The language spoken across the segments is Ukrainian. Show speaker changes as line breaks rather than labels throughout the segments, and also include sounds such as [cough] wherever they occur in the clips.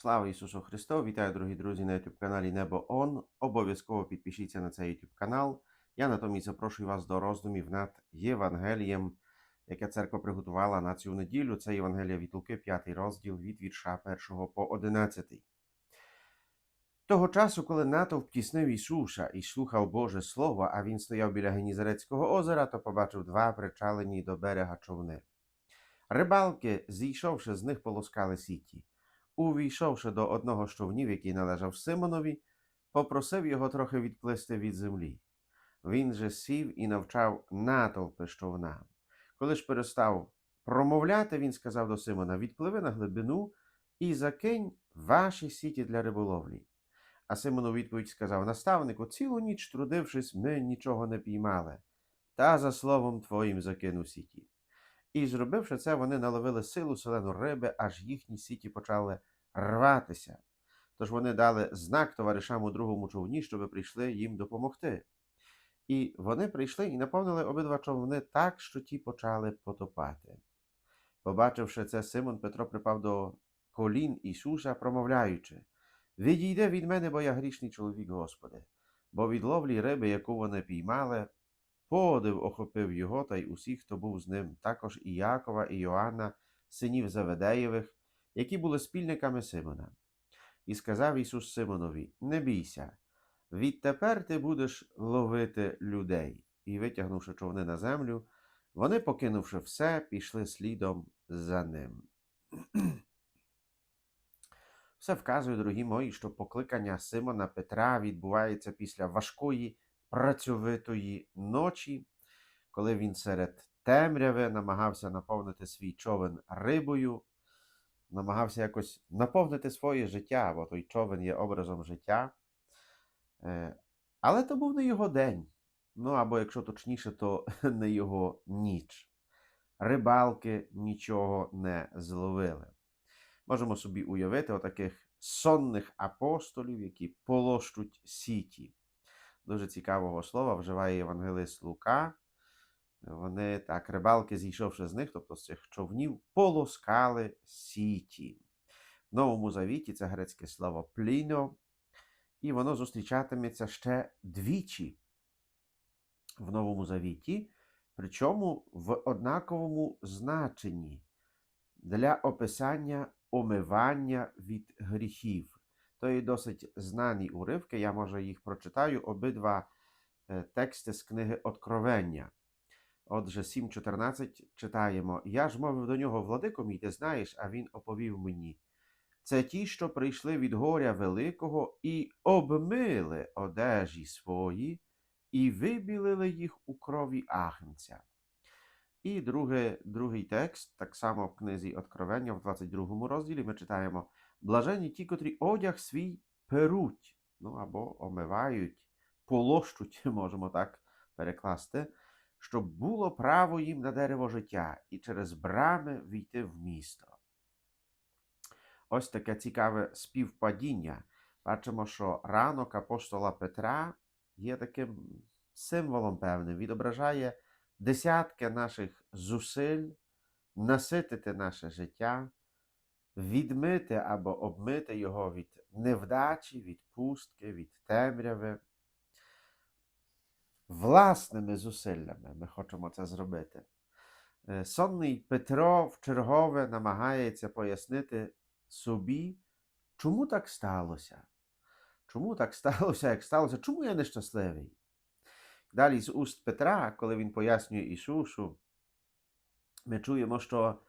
Слава Ісусу Христу! Вітаю, дорогі друзі, на youtube каналі Небо Он. Обов'язково підпишіться на цей youtube канал. Я натомість запрошую вас до роздумів над Євангелієм, яке церква приготувала на цю неділю. Це Євангелія від Луки, 5 розділ від вірша 1 по 11. Того часу, коли натовп тіснив Ісуса і слухав Боже Слово, а він стояв біля Генізарецького озера, то побачив два причалені до берега човни. Рибалки, зійшовши з них, полоскали сіті. Увійшовши до одного з човнів, який належав Симонові, попросив його трохи відплисти від землі. Він же сів і навчав натовпи з човна. Коли ж перестав промовляти, він сказав до Симона: Відпливи на глибину і закинь ваші сіті для риболовлі. А Симон у відповідь сказав: Наставнику, цілу ніч трудившись, ми нічого не піймали, та за словом твоїм закину сіті. І, зробивши це, вони наловили силу селену риби, аж їхні сіті почали рватися. Тож вони дали знак товаришам у другому човні, щоби прийшли їм допомогти. І вони прийшли і наповнили обидва човни так, що ті почали потопати. Побачивши це, Симон Петро припав до колін Ісуса, промовляючи: Відійди від мене, бо я грішний чоловік, Господи, бо від ловлі риби, яку вони піймали, Подив охопив його та й усіх, хто був з ним, також і Якова, і Йоанна, синів Заведеєвих, які були спільниками Симона. І сказав Ісус Симонові: Не бійся, відтепер ти будеш ловити людей. І, витягнувши човни на землю, вони, покинувши все, пішли слідом за ним. Все вказує, дорогі мої, що покликання Симона Петра відбувається після важкої працьовитої ночі, коли він серед темряви намагався наповнити свій човен рибою, намагався якось наповнити своє життя, бо той човен є образом життя. Е, Але то був не його день. Ну або, якщо точніше, то [laughs] не його ніч. Рибалки нічого не зловили. Можемо собі уявити отаких сонних апостолів, які полощуть сіті дуже цікавого слова вживає Євангелист Лука. Вони так, рибалки, зійшовши з них, тобто з цих човнів, полоскали сіті. В Новому Завіті це грецьке слово пліно, і воно зустрічатиметься ще двічі в Новому Завіті, причому в однаковому значенні для описання омивання від гріхів. То є досить знані уривки. Я може їх прочитаю обидва е, тексти з книги Откровення. Отже, 7.14 читаємо: Я ж мовив до нього, владико мій, ти знаєш, а він оповів мені. Це ті, що прийшли від горя великого і обмили одежі свої, і вибілили їх у крові агнця. І друге, другий текст, так само в книзі Откровення, в 22 розділі, ми читаємо. Блажені ті, котрі одяг свій перуть, ну або омивають, полощуть, [laughs] можемо так перекласти, щоб було право їм на дерево життя і через брами війти в місто. Ось таке цікаве співпадіння. Бачимо, що ранок апостола Петра є таким символом певним, відображає десятки наших зусиль наситити наше життя відмити або обмити його від невдачі, від пустки, від темряви. Власними зусиллями ми хочемо це зробити. Е, сонний Петро в чергове намагається пояснити собі, чому так сталося. Чому так сталося, як сталося? Чому я нещасливий? Далі з уст Петра, коли він пояснює Ісусу, ми чуємо, що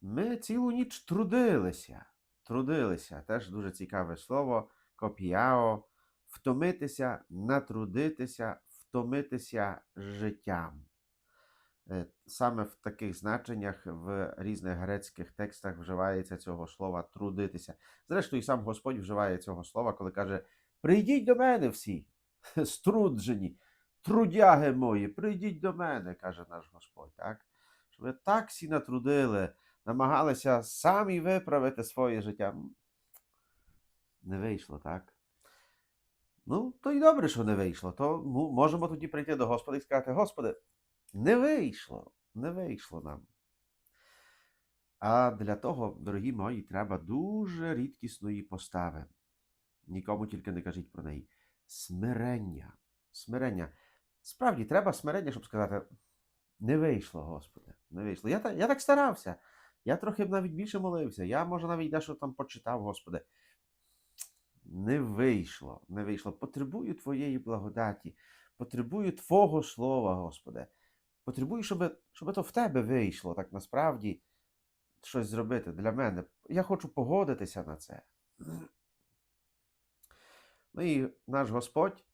ми цілу ніч трудилися. Трудилися. Теж дуже цікаве слово копіао. Втомитися, натрудитися, втомитися життям. Е, саме в таких значеннях в різних грецьких текстах вживається цього слова трудитися. Зрештою, сам Господь вживає цього слова, коли каже: Прийдіть до мене всі, [laughs] струджені, трудяги мої, прийдіть до мене, каже наш Господь. так? Що ви так всі натрудили намагалися самі виправити своє життя. Не вийшло, так? Ну, то й добре, що не вийшло. То можемо тоді прийти до Господа і сказати: Господи, не вийшло, не вийшло нам. А для того, дорогі мої, треба дуже рідкісної постави. Нікому тільки не кажіть про неї. Смирення. Смирення. Справді, треба смирення, щоб сказати: не вийшло, Господи, не вийшло. Я, я так старався. Я трохи б навіть більше молився. Я, може, навіть дещо там почитав, Господи. Не вийшло, не вийшло. Потребую Твоєї благодаті, потребую Твого Слова, Господи. Потребую, щоб, щоб то в Тебе вийшло, так насправді щось зробити для мене. Я хочу погодитися на це. Ну і наш Господь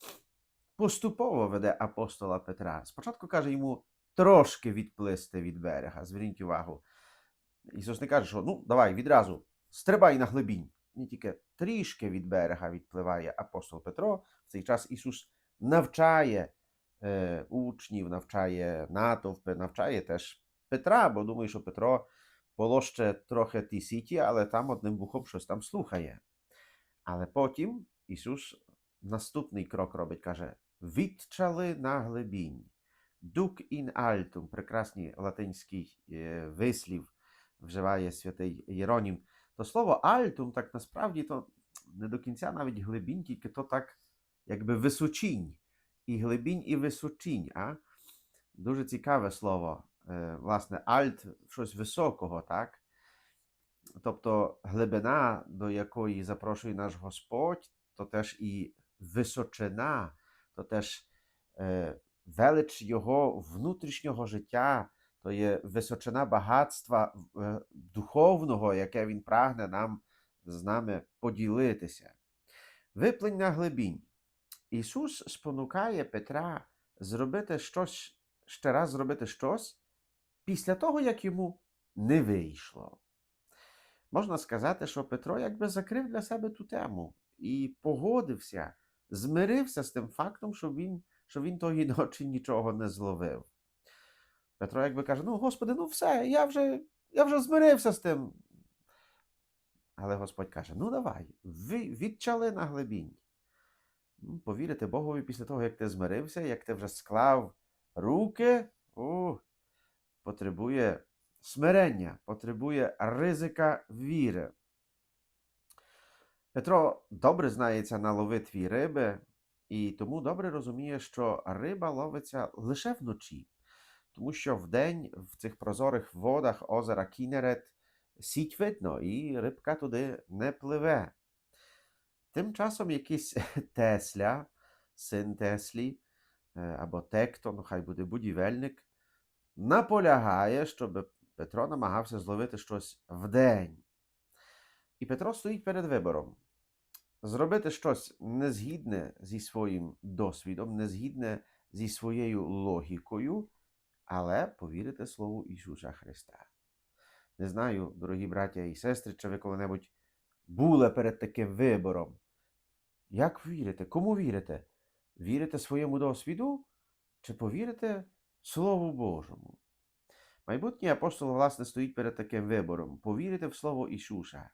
поступово веде апостола Петра. Спочатку каже йому трошки відплисти від берега. Зверніть увагу. Ісус не каже, що ну, давай відразу стрибай на глибінь. Ні, тільки трішки від берега відпливає апостол Петро. В цей час Ісус навчає е, учнів, навчає натовпи, навчає теж Петра, бо думаю, що Петро полоще трохи ті сіті, але там одним вухом щось там слухає. Але потім Ісус наступний крок робить, каже: відчали на глибінь. Дук ін альтум, прекрасний латинський е, вислів вживає святий Єронім. То слово альтум, так насправді то не до кінця навіть глибінь, тільки то так, якби височінь. І глибінь, і височінь. А? Дуже цікаве слово. Е, Власне, альт щось високого, так? Тобто глибина, до якої запрошує наш Господь, то теж і височина, то теж е, велич Його внутрішнього життя, то є височина багатства е, духовного, яке Він прагне нам з нами поділитися. Виплень на глибінь. Ісус спонукає Петра зробити щось, ще раз зробити щось після того, як йому не вийшло. Можна сказати, що Петро якби закрив для себе ту тему і погодився, змирився з тим фактом, що він, що він тої [laughs] ночі нічого не зловив. Петро якби каже: Ну, Господи, ну все, я вже, я вже змирився з тим. Але Господь каже: ну давай, відчали на глибінь. Ну, Повірити Богові після того, як ти змирився, як ти вже склав руки, о, потребує смирення, потребує ризика віри. Петро добре знається на ловитві риби, і тому добре розуміє, що риба ловиться лише вночі, тому що вдень в цих прозорих водах озера Кінерет сіть видно, і рибка туди не пливе. Тим часом якийсь [laughs] Тесля, син Теслі, е, або Текто, ну хай буде будівельник, наполягає, щоб Петро намагався зловити щось вдень. І Петро стоїть перед вибором. Зробити щось незгідне зі своїм досвідом, незгідне зі своєю логікою, але повірити Слову Ісуса Христа. Не знаю, дорогі браття і сестри, чи ви коли-небудь були перед таким вибором. Як вірите? Кому вірите? Вірите своєму досвіду чи повірите Слову Божому? Майбутній апостол, власне, стоїть перед таким вибором: повірити в Слово Ісуса.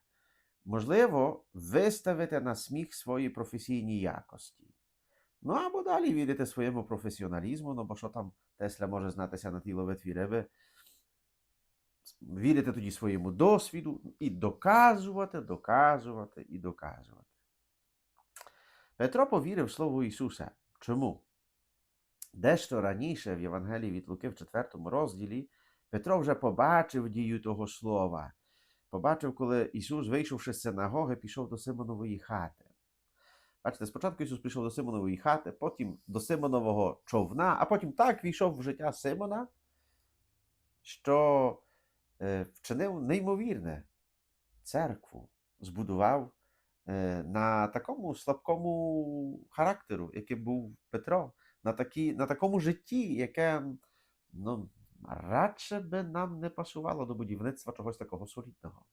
Можливо, виставити на сміх свої професійні якості. Ну або далі вірити своєму професіоналізму, ну бо що там Тесля може знатися на тій ловитві риби. Вірити тоді своєму досвіду і доказувати, доказувати і доказувати. Петро повірив Слову Ісуса. Чому? Дещо раніше в Євангелії від Луки в 4 розділі Петро вже побачив дію того слова. Побачив, коли Ісус, вийшовши з синагоги, пішов до Симонової хати. Бачите, спочатку Ісус пішов до Симонової хати, потім до Симонового човна, а потім так війшов в життя Симона, що е, вчинив неймовірне церкву, збудував е, на такому слабкому характеру, яким був Петро, на, такі, на такому житті, яке ну, радше би нам не пасувало до будівництва чогось такого солідного.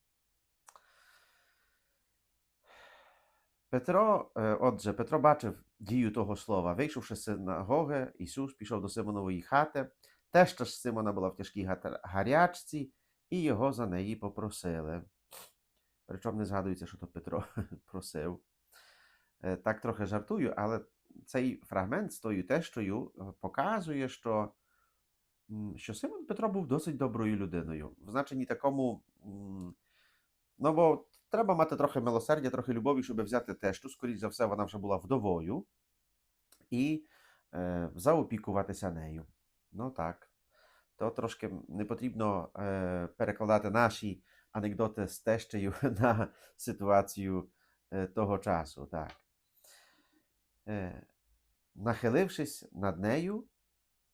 Петро, е, отже, Петро бачив дію того слова. Вийшовши з синагоги, Ісус пішов до Симонової хати. Теща ж Симона була в тяжкій гарячці, і його за неї попросили. Причому не згадується, що то Петро [laughs] просив. Е, Так трохи жартую, але цей фрагмент з тою тещою е, показує, що, що Симон Петро був досить доброю людиною. В значенні такому Ну, бо треба мати трохи милосердя, трохи любові, щоб взяти тещу. Скоріше за все, вона вже була вдовою, і е, заопікуватися нею. Ну так. То трошки не потрібно е, перекладати наші анекдоти з тещею [laughs] на ситуацію е, того часу. Так. Е, нахилившись над нею,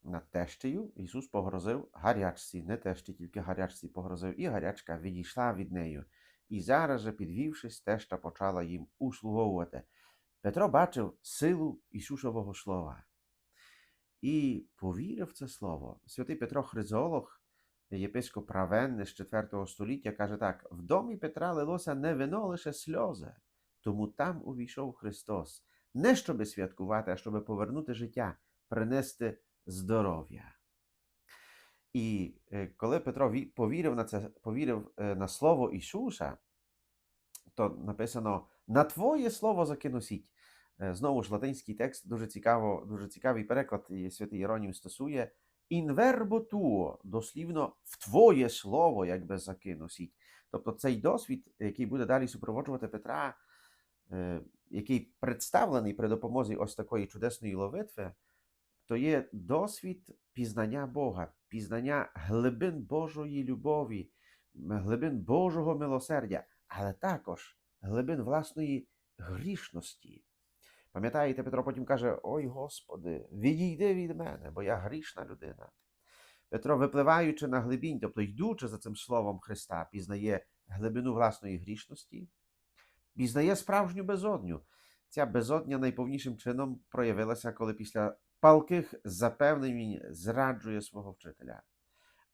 над тещею, Ісус погрозив гарячці, не тещі, тільки гарячці погрозив, і гарячка відійшла від нею. І зараз же, підвівшись, теща почала їм услуговувати. Петро бачив силу Ісусового слова і повірив це слово. Святий Петро Хризолог, єпископ Равенни з 4 століття, каже так: в домі Петра лилося не вино, лише сльози, тому там увійшов Христос, не щоби святкувати, а щоби повернути життя, принести здоров'я. І е, коли Петро повірив на це, повірив е, на слово Ісуса, то написано на Твоє слово закину сіть. Е, Знову ж латинський текст дуже цікаво, дуже цікавий переклад святий Єронім стосує verbo tuo, дослівно в Твоє слово, якби закину сіть. Тобто цей досвід, який буде далі супроводжувати Петра, який представлений при допомозі ось такої чудесної ловитви, то є досвід пізнання Бога, пізнання глибин Божої любові, глибин Божого милосердя, але також глибин власної грішності. Пам'ятаєте, Петро потім каже: Ой Господи, відійди від мене, бо я грішна людина. Петро, випливаючи на глибінь, тобто йдучи за цим словом Христа, пізнає глибину власної грішності, пізнає справжню безодню. Ця безодня найповнішим чином проявилася, коли після палких запевнень зраджує свого вчителя.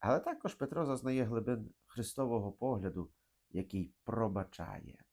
Але також Петро зазнає глибин Христового погляду, який пробачає.